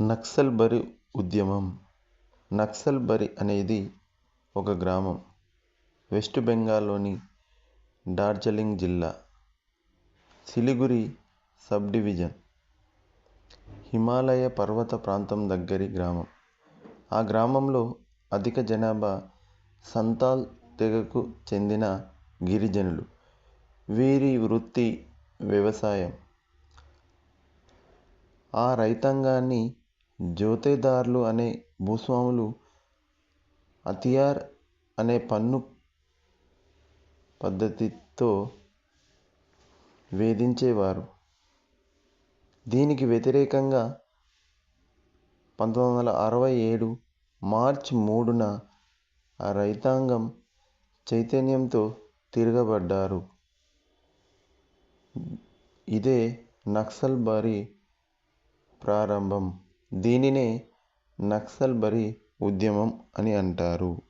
నక్సల్ బరి ఉద్యమం. నక్సల్ బరి అనేది ఒక గ్రామం. వెస్ట్ బెంగాల్లోని డార్జిలింగ్ జిల్లా. Siliguri sub division. హిమాలయ పర్వత ప్రాంతం దగ్గరి గ్రామం. ఆ గ్రామంలో అధిక జనాభా సంతాల్ తెగకు చెందిన గిరిజనులు. వీరి వృత్తి వ్యవసాయం. ఆ రైతాంగాన్ని జోతేదార్లు అనే భూస్వాములు అతియార్ అనే పన్ను పద్ధతితో వేధించేవారు. దీనికి వ్యతిరేకంగా పంతొమ్మిది వందల అరవై ఏడు మార్చ్ మూడున రైతాంగం చైతన్యంతో తిరగబడ్డారు. ఇదే నక్సల్ నక్సల్బరీ ప్రారంభం. దీనినే నక్సల్బరీ ఉద్యమం అని అంటారు.